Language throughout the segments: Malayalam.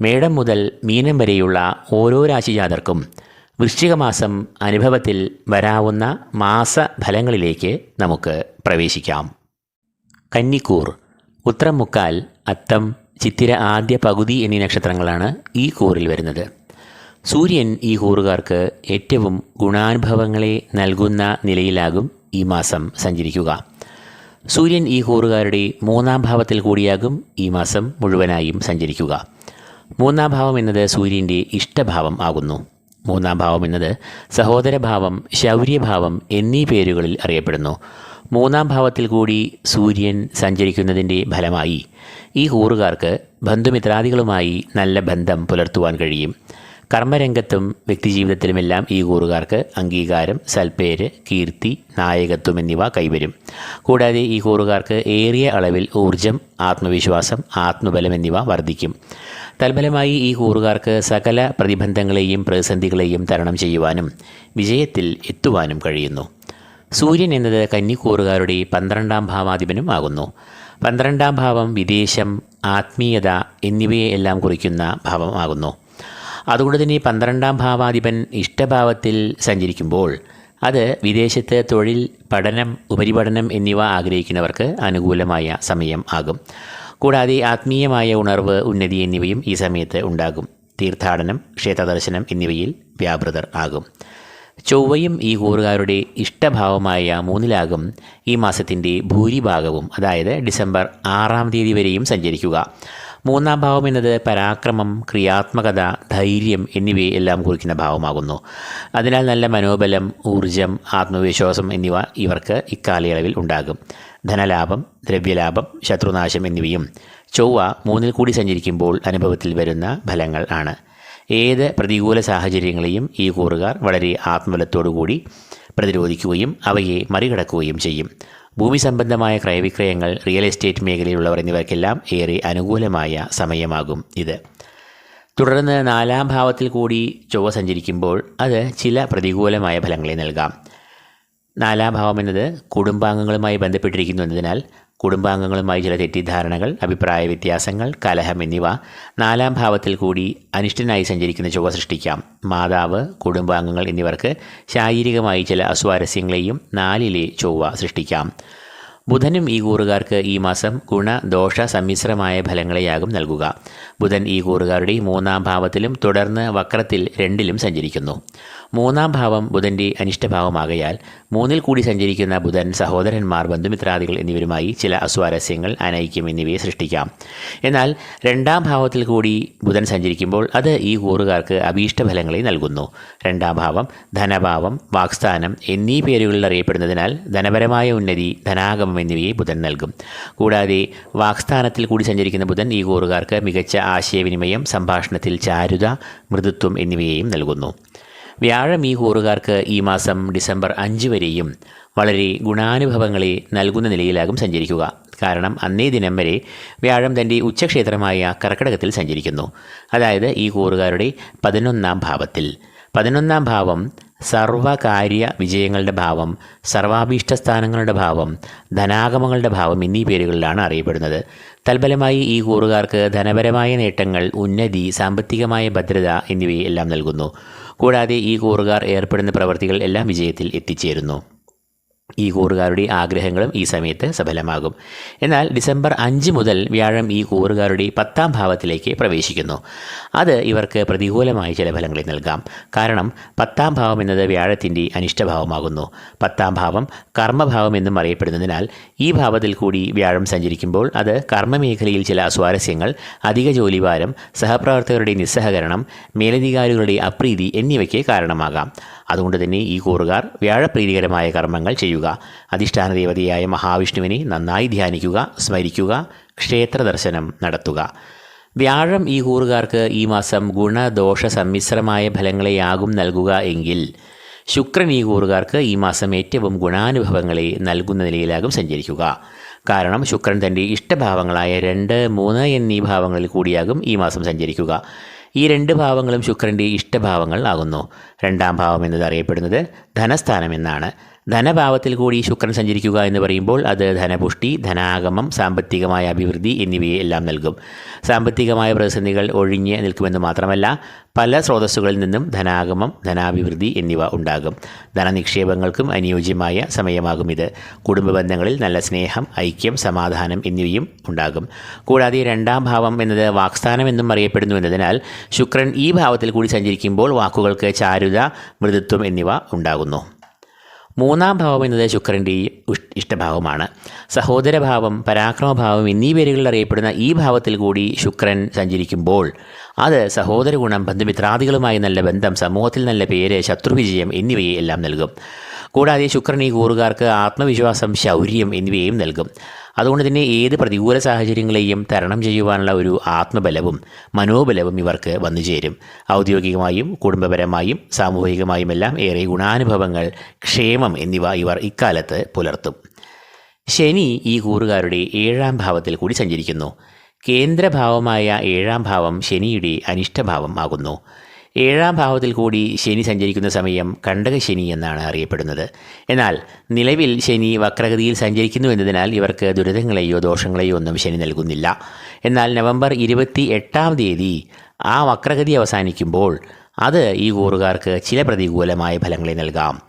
മേടം മുതൽ മീനം വരെയുള്ള ഓരോ രാശിജാതർക്കും വൃശ്ചികമാസം അനുഭവത്തിൽ വരാവുന്ന മാസഫലങ്ങളിലേക്ക് നമുക്ക് പ്രവേശിക്കാം. കന്നിക്കൂർ ഉത്രം മുക്കാൽ അത്തം ചിത്തിര ആദ്യ പകുതി എന്നീ നക്ഷത്രങ്ങളാണ് ഈ കൂറിൽ വരുന്നത്. സൂര്യൻ ഈ കൂറുകാർക്ക് ഏറ്റവും ഗുണാനുഭവങ്ങളെ നൽകുന്ന നിലയിലാകും ഈ മാസം സഞ്ചരിക്കുക. സൂര്യൻ ഈ കൂറുകാരുടെ മൂന്നാം ഭാവത്തിൽ കൂടിയാകും ഈ മാസം മുഴുവനായും സഞ്ചരിക്കുക. മൂന്നാം ഭാവം എന്നത് സൂര്യന്റെ ഇഷ്ടഭാവം ആകുന്നു. മൂന്നാം ഭാവം എന്നത് സഹോദരഭാവം ശൗര്യഭാവം എന്നീ പേരുകളിൽ അറിയപ്പെടുന്നു. മൂന്നാം ഭാവത്തിൽ കൂടി സൂര്യൻ സഞ്ചരിക്കുന്നതിന്റെ ഫലമായി ഈ കൂറുകാർക്ക് ബന്ധുമിത്രാദികളുമായി നല്ല ബന്ധം പുലർത്തുവാൻ കഴിയും. കർമ്മരംഗത്തും വ്യക്തിജീവിതത്തിലുമെല്ലാം ഈ കൂറുകാർക്ക് അംഗീകാരം സൽപ്പേര് കീർത്തി നായകത്വം എന്നിവ കൈവരും. കൂടാതെ ഈ കൂറുകാർക്ക് ഏറിയ അളവിൽ ഊർജം ആത്മവിശ്വാസം ആത്മബലം എന്നിവ വർദ്ധിക്കും. തൽഫലമായി ഈ കൂറുകാർക്ക് സകല പ്രതിബന്ധങ്ങളെയും പ്രതിസന്ധികളെയും തരണം ചെയ്യുവാനും വിജയത്തിൽ എത്തുവാനും കഴിയുന്നു. സൂര്യൻ എന്നത് കന്നിക്കൂറുകാരുടെ പന്ത്രണ്ടാം ഭാവാധിപനും ആകുന്നു. പന്ത്രണ്ടാം ഭാവം വിദേശം ആത്മീയത എന്നിവയെ എല്ലാം കുറിക്കുന്ന ഭാവമാകുന്നു അതുകൊണ്ട് തന്നെ പന്ത്രണ്ടാം ഭാവാധിപൻ ഇഷ്ടഭാവത്തിൽ സഞ്ചരിക്കുമ്പോൾ അത് വിദേശത്ത് തൊഴിൽ പഠനം ഉപരിപഠനം എന്നിവ ആഗ്രഹിക്കുന്നവർക്ക് അനുകൂലമായ സമയം ആകും. കൂടാതെ ആത്മീയമായ ഉണർവ് ഉന്നതി എന്നിവയും ഈ സമയത്ത് ഉണ്ടാകും. തീർത്ഥാടനം ക്ഷേത്രദർശനം എന്നിവയിൽ വ്യാപൃതർ ആകും. ചൊവ്വയും ഈ കൂറുകാരുടെ ഇഷ്ടഭാവമായ മൂന്നിലാകും ഈ മാസത്തിന്റെ ഭൂരിഭാഗവും. അതായത് ഡിസംബർ ആറാം തീയതി വരെയും സഞ്ചരിക്കുക. മൂന്നാം ഭാവം എന്നത് പരാക്രമം ക്രിയാത്മകത ധൈര്യം എന്നിവയെ എല്ലാം കുറിക്കുന്ന ഭാവമാകുന്നു. അതിനാൽ നല്ല മനോബലം ഊർജം ആത്മവിശ്വാസം എന്നിവ ഇവർക്ക് ഇക്കാലയളവിൽ ഉണ്ടാകും. ധനലാഭം ദ്രവ്യലാഭം ശത്രുനാശം എന്നിവയും ചൊവ്വ മൂന്നിൽ കൂടി സഞ്ചരിക്കുമ്പോൾ അനുഭവത്തിൽ വരുന്ന ഫലങ്ങൾ ആണ്. ഏത് പ്രതികൂല സാഹചര്യങ്ങളെയും ഈ കൂറുകാർ വളരെ ആത്മബലത്തോടുകൂടി പ്രതിരോധിക്കുകയും അവയെ മറികടക്കുകയും ചെയ്യും. ഭൂമി സംബന്ധമായ ക്രയവിക്രയങ്ങൾ റിയൽ എസ്റ്റേറ്റ് മേഖലയിലുള്ളവർ എന്നിവർക്കെല്ലാം ഏറെ അനുകൂലമായ സമയമാകും ഇത്. തുടർന്ന് നാലാം ഭാവത്തിൽ കൂടി ചൊവ്വ സഞ്ചരിക്കുമ്പോൾ അത് ചില പ്രതികൂലമായ ഫലങ്ങളെ നൽകാം. നാലാം ഭാവം എന്നത് കുടുംബാംഗങ്ങളുമായി ബന്ധപ്പെട്ടിരിക്കുന്നു എന്നതിനാൽ കുടുംബാംഗങ്ങളുമായി ചില തെറ്റിദ്ധാരണകൾ അഭിപ്രായ വ്യത്യാസങ്ങൾ കലഹം എന്നിവ നാലാം ഭാവത്തിൽ കൂടി അനിഷ്ടനായി സഞ്ചരിക്കുന്ന ചുവ സൃഷ്ടിക്കാം. മാതാവ് കുടുംബാംഗങ്ങൾ എന്നിവർക്ക് ശാരീരികമായി ചില അസ്വാരസ്യങ്ങളെയും നാലിലെ ചൊവ്വ സൃഷ്ടിക്കാം. ബുധനും ഈ കൂറുകാർക്ക് ഈ മാസം ഗുണ ദോഷ സമ്മിശ്രമായ ഫലങ്ങളെയാകും നൽകുക. ബുധൻ ഈ കൂറുകാരുടെ മൂന്നാം ഭാവത്തിലും തുടർന്ന് വക്രത്തിൽ രണ്ടിലും സഞ്ചരിക്കുന്നു. മൂന്നാം ഭാവം ബുധന്റെ അനിഷ്ടഭാവമാകയാൽ മൂന്നിൽ കൂടി സഞ്ചരിക്കുന്ന ബുധൻ സഹോദരന്മാർ ബന്ധുമിത്രാദികൾ എന്നിവരുമായി ചില അസ്വാരസ്യങ്ങൾ അനൈക്യം എന്നിവയെ സൃഷ്ടിക്കാം. എന്നാൽ രണ്ടാം ഭാവത്തിൽ കൂടി ബുധൻ സഞ്ചരിക്കുമ്പോൾ അത് ഈ കൂറുകാർക്ക് അഭീഷ്ടഫലങ്ങളെ നൽകുന്നു. രണ്ടാം ഭാവം ധനഭാവം വാക്സ്ഥാനം എന്നീ പേരുകളിൽ അറിയപ്പെടുന്നതിനാൽ ധനപരമായ ഉന്നതി ധനാഗമം എന്നിവയെ ബുധൻ നൽകും. കൂടാതെ വാക്സ്ഥാനത്തിൽ കൂടി സഞ്ചരിക്കുന്ന ബുധൻ ഈ കൂറുകാർക്ക് മികച്ച ആശയവിനിമയം സംഭാഷണത്തിൽ ചാരുത മൃദുത്വം എന്നിവയെയും നൽകുന്നു. വ്യാഴം ഈ കൂറുകാർക്ക് ഈ മാസം ഡിസംബർ അഞ്ച് വരെയും വളരെ ഗുണാനുഭവങ്ങളെ നൽകുന്ന നിലയിലാകും സഞ്ചരിക്കുക. കാരണം അന്നേ ദിനം വരെ വ്യാഴം തന്റെ ഉച്ചക്ഷേത്രമായ കർക്കടകത്തിൽ സഞ്ചരിക്കുന്നു. അതായത് ഈ കൂറുകാരുടെ പതിനൊന്നാം ഭാവത്തിൽ. പതിനൊന്നാം ഭാവം സർവകാര്യ വിജയങ്ങളുടെ ഭാവം സർവാഭീഷ്ട സ്ഥാനങ്ങളുടെ ഭാവം ധനാഗമങ്ങളുടെ ഭാവം എന്നീ പേരുകളിലാണ് അറിയപ്പെടുന്നത്. തൽഫലമായി ഈ കൂറുകാർക്ക് ധനപരമായ നേട്ടങ്ങൾ ഉന്നതി സാമ്പത്തികമായ ഭദ്രത എന്നിവയെല്ലാം നൽകുന്നു. കൂടാതെ ഈ കൂറുകാർ ഏർപ്പെടുന്ന പ്രവൃത്തികൾ എല്ലാം വിജയത്തിൽ എത്തിച്ചേരുന്നു. ഈ കൂറുകാരുടെ ആഗ്രഹങ്ങളും ഈ സമയത്ത് സഫലമാകും. എന്നാൽ ഡിസംബർ അഞ്ച് മുതൽ വ്യാഴം ഈ കൂറുകാരുടെ പത്താം ഭാവത്തിലേക്ക് പ്രവേശിക്കുന്നു. അത് ഇവർക്ക് പ്രതികൂലമായ ചില ഫലങ്ങളെ നൽകാം. കാരണം പത്താം ഭാവം എന്നത് വ്യാഴത്തിന്റെ അനിഷ്ടഭാവമാകുന്നു. പത്താം ഭാവം കർമ്മഭാവം എന്നും അറിയപ്പെടുന്നതിനാൽ ഈ ഭാവത്തിൽ കൂടി വ്യാഴം സഞ്ചരിക്കുമ്പോൾ അത് കർമ്മമേഖലയിൽ ചില അസ്വാരസ്യങ്ങൾ അധിക ജോലിഭാരം സഹപ്രവർത്തകരുടെ നിസ്സഹകരണം മേലധികാരികളുടെ അപ്രീതി എന്നിവയ്ക്ക് കാരണമാകാം. അതുകൊണ്ട് തന്നെ ഈ കൂറുകാർ വ്യാഴപ്രീതികരമായ കർമ്മങ്ങൾ ചെയ്യുക. അധിഷ്ഠാന ദേവതയായ മഹാവിഷ്ണുവിനെ നന്നായി ധ്യാനിക്കുക സ്മരിക്കുക ക്ഷേത്ര ദർശനം നടത്തുക. വ്യാഴം ഈ കൂറുകാർക്ക് ഈ മാസം ഗുണദോഷ സമ്മിശ്രമായ ഫലങ്ങളെയാകും നൽകുക എങ്കിൽ ശുക്രൻ ഈ കൂറുകാർക്ക് ഈ മാസം ഏറ്റവും ഗുണാനുഭവങ്ങളെ നൽകുന്ന നിലയിലാകും സഞ്ചരിക്കുക. കാരണം ശുക്രൻ തന്റെ ഇഷ്ടഭാവങ്ങളായ രണ്ട് മൂന്ന് എന്നീ ഭാവങ്ങളിൽ കൂടിയാകും ഈ മാസം സഞ്ചരിക്കുക. ഈ രണ്ട് ഭാവങ്ങളും ശുക്രന്റെ ഇഷ്ടഭാവങ്ങൾ ആകുന്നു. രണ്ടാം ഭാവം എന്നത് അറിയപ്പെടുന്നത് ധനസ്ഥാനം എന്നാണ്. ധനഭാവത്തിൽ കൂടി ശുക്രൻ സഞ്ചരിക്കുക എന്ന് പറയുമ്പോൾ അത് ധനപുഷ്ടി ധനാഗമം സാമ്പത്തികമായ അഭിവൃദ്ധി എന്നിവയെ എല്ലാം നൽകും. സാമ്പത്തികമായ പ്രതിസന്ധികൾ ഒഴിഞ്ഞ് നിൽക്കുമെന്ന് മാത്രമല്ല പല സ്രോതസ്സുകളിൽ നിന്നും ധനാഗമം ധനാഭിവൃദ്ധി എന്നിവ ഉണ്ടാകും. ധനനിക്ഷേപങ്ങൾക്കും അനുയോജ്യമായ സമയമാകും ഇത്. കുടുംബ ബന്ധങ്ങളിൽ നല്ല സ്നേഹം ഐക്യം സമാധാനം എന്നിവയും ഉണ്ടാകും. കൂടാതെ രണ്ടാം ഭാവം എന്നത് വാക്സ്ഥാനം എന്നും അറിയപ്പെടുന്നു എന്നതിനാൽ ശുക്രൻ ഈ ഭാവത്തിൽ കൂടി സഞ്ചരിക്കുമ്പോൾ വാക്കുകൾക്ക് ചാരുത മൃദുത്വം എന്നിവ ഉണ്ടാകുന്നു. മൂന്നാം ഭാവം എന്നത് ശുക്രന്റെ ഇഷ്ടഭാവമാണ്. സഹോദരഭാവം പരാക്രമഭാവം എന്നീ പേരുകളിൽ അറിയപ്പെടുന്ന ഈ ഭാവത്തിൽ കൂടി ശുക്രൻ സഞ്ചരിക്കുമ്പോൾ അത് സഹോദര ഗുണം ബന്ധുമിത്രാദികളുമായി നല്ല ബന്ധം സമൂഹത്തിൽ നല്ല പേര് ശത്രുവിജയം എന്നിവയെ എല്ലാം നൽകും. കൂടാതെ ശുക്രൻ ഈ കൂറുകാർക്ക് ആത്മവിശ്വാസം ശൗര്യം എന്നിവയും നൽകും. അതുകൊണ്ട് തന്നെ ഏത് പ്രതികൂല സാഹചര്യങ്ങളെയും തരണം ചെയ്യുവാനുള്ള ഒരു ആത്മബലവും മനോബലവും ഇവർക്ക് വന്നു ചേരും. ഔദ്യോഗികമായും കുടുംബപരമായും സാമൂഹികമായുമെല്ലാം ഏറെ ഗുണാനുഭവങ്ങൾ ക്ഷേമം എന്നിവ ഇവർ ഇക്കാലത്ത് പുലർത്തും. ശനി ഈ കൂറുകാരുടെ ഏഴാം ഭാവത്തിൽ കൂടി സഞ്ചരിക്കുന്നു. കേന്ദ്രഭാവമായ ഏഴാം ഭാവം ശനിയുടെ അനിഷ്ടഭാവം ആകുന്നു. ഏഴാം ഭാവത്തിൽ കൂടി ശനി സഞ്ചരിക്കുന്ന സമയം കണ്ടക ശനി എന്നാണ് അറിയപ്പെടുന്നത്. എന്നാൽ നിലവിൽ ശനി വക്രഗതിയിൽ സഞ്ചരിക്കുന്നു എന്നതിനാൽ ഇവർക്ക് ദുരിതങ്ങളെയോ ദോഷങ്ങളെയോ ഒന്നും ശനി നൽകുന്നില്ല. എന്നാൽ നവംബർ ഇരുപത്തി എട്ടാം തീയതി ആ വക്രഗതി അവസാനിക്കുമ്പോൾ അത് ഈ കൂറുകാർക്ക് ചില പ്രതികൂലമായ ഫലങ്ങളെ നൽകാം.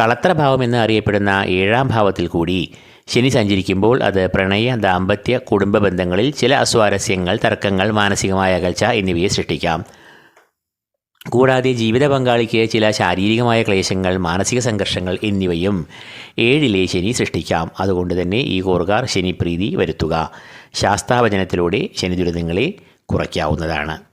കളത്രഭാവം എന്ന് അറിയപ്പെടുന്ന ഏഴാം ഭാവത്തിൽ കൂടി ശനി സഞ്ചരിക്കുമ്പോൾ അത് പ്രണയ ദാമ്പത്യ കുടുംബ ബന്ധങ്ങളിൽ ചില അസ്വാരസ്യങ്ങൾ തർക്കങ്ങൾ മാനസികമായ അകൽച്ച എന്നിവയെ സൃഷ്ടിക്കാം. കൂടാതെ ജീവിത പങ്കാളിക്ക് ചില ശാരീരികമായ ക്ലേശങ്ങൾ മാനസിക സംഘർഷങ്ങൾ എന്നിവയും ഏഴിലെ ശനി സൃഷ്ടിക്കാം. അതുകൊണ്ട് തന്നെ ഈ കൂറുകാർ ശനിപ്രീതി വരുത്തുക. ശാസ്താവചനത്തിലൂടെ ശനി ദുരിതങ്ങളെ കുറയ്ക്കാവുന്നതാണ്.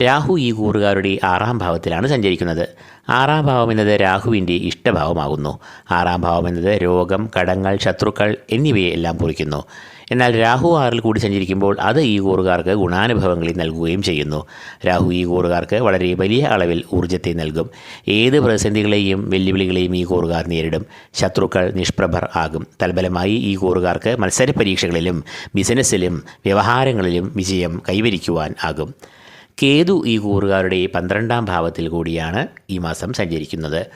രാഹു ഈ കൂറുകാരുടെ ആറാം ഭാവത്തിലാണ് സഞ്ചരിക്കുന്നത്. ആറാം ഭാവം എന്നത് രാഹുവിന്റെ ഇഷ്ടഭാവമാകുന്നു. ആറാം ഭാവം എന്നത് രോഗം കടങ്ങൾ ശത്രുക്കൾ എന്നിവയെ എല്ലാം കുറിക്കുന്നു. എന്നാൽ രാഹു ആറിൽ കൂടി സഞ്ചരിക്കുമ്പോൾ അത് ഈ കൂറുകാർക്ക് ഗുണാനുഭവങ്ങളിൽ നൽകുകയും ചെയ്യുന്നു. രാഹു ഈ കൂറുകാർക്ക് വളരെ വലിയ അളവിൽ ഊർജത്തെ നൽകും. ഏത് പ്രതിസന്ധികളെയും വെല്ലുവിളികളെയും ഈ കൂറുകാർ നേരിടും. ശത്രുക്കൾ നിഷ്പ്രഭർ ആകും. തൽഫലമായി ഈ കൂറുകാർക്ക് മത്സര പരീക്ഷകളിലും ബിസിനസ്സിലും വ്യവഹാരങ്ങളിലും വിജയം കൈവരിക്കുവാൻ ആകും. കേതു ഈ കൂറുകാരുടെ പന്ത്രണ്ടാം ഭാവത്തിൽ കൂടിയാണ് ഈ മാസം സഞ്ചരിക്കുന്നത്.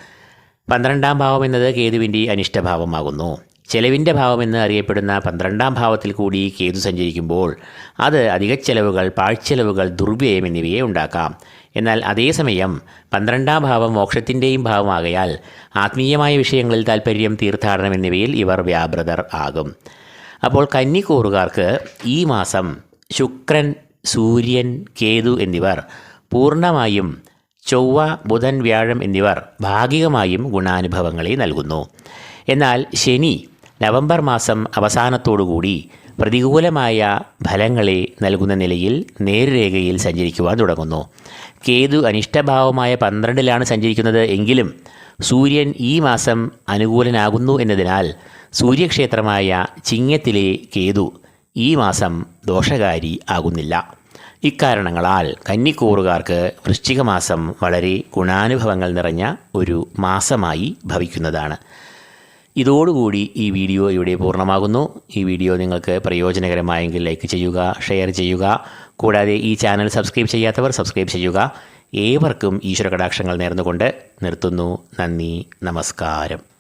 പന്ത്രണ്ടാം ഭാവം എന്നത് കേതുവിന്റെ അനിഷ്ടഭാവമാകുന്നു. ചെലവിന്റെ ഭാവമെന്ന് അറിയപ്പെടുന്ന പന്ത്രണ്ടാം ഭാവത്തിൽ കൂടി കേതു സഞ്ചരിക്കുമ്പോൾ അത് അധിക ചെലവുകൾ പാഴ്ചെലവുകൾ ദുർവ്യയം എന്നിവയെ ഉണ്ടാക്കാം. എന്നാൽ അതേസമയം പന്ത്രണ്ടാം ഭാവം മോക്ഷത്തിന്റെയും ഭാവമാകയാൽ ആത്മീയമായ വിഷയങ്ങളിൽ താൽപ്പര്യം തീർത്ഥാടനം എന്നിവയിൽ ഇവർ വ്യാപൃതർ ആകും. അപ്പോൾ കന്നിക്കൂറുകാർക്ക് ഈ മാസം ശുക്രൻ സൂര്യൻ കേതു എന്നിവർ. പൂർണമായും ചൊവ്വ ബുധൻ വ്യാഴം എന്നിവർ ഭാഗികമായും ഗുണാനുഭവങ്ങളെ നൽകുന്നു. എന്നാൽ ശനി നവംബർ മാസം അവസാനത്തോടുകൂടി പ്രതികൂലമായ ഫലങ്ങളെ നൽകുന്ന നിലയിൽ നേർരേഖയിൽ സഞ്ചരിക്കുവാൻ തുടങ്ങുന്നു. കേതു അനിഷ്ടഭാവമായ പന്ത്രണ്ടിലാണ് സഞ്ചരിക്കുന്നത് എങ്കിലും സൂര്യൻ ഈ മാസം അനുകൂലനാകുന്നു എന്നതിനാൽ സൂര്യക്ഷേത്രമായ ചിങ്ങത്തിലെ കേതു ഈ മാസം ദോഷകാരി ആകുന്നില്ല. ഇക്കാരണങ്ങളാൽ കന്നിക്കൂറുകാർക്ക് വൃശ്ചിക മാസം വളരെ ഗുണാനുഭവങ്ങൾ നിറഞ്ഞ ഒരു മാസമായി ഭവിക്കുന്നതാണ്. ഇതോടുകൂടി ഈ വീഡിയോ ഇവിടെ പൂർണമാകുന്നു. ഈ വീഡിയോ നിങ്ങൾക്ക് പ്രയോജനകരമായെങ്കിൽ ലൈക്ക് ചെയ്യുക ഷെയർ ചെയ്യുക. കൂടാതെ ഈ ചാനൽ സബ്സ്ക്രൈബ് ചെയ്യാത്തവർ സബ്സ്ക്രൈബ് ചെയ്യുക. ഏവർക്കും ഈശ്വര കടാക്ഷങ്ങൾ നേർന്നുകൊണ്ട് നിർത്തുന്നു. നന്ദി നമസ്കാരം.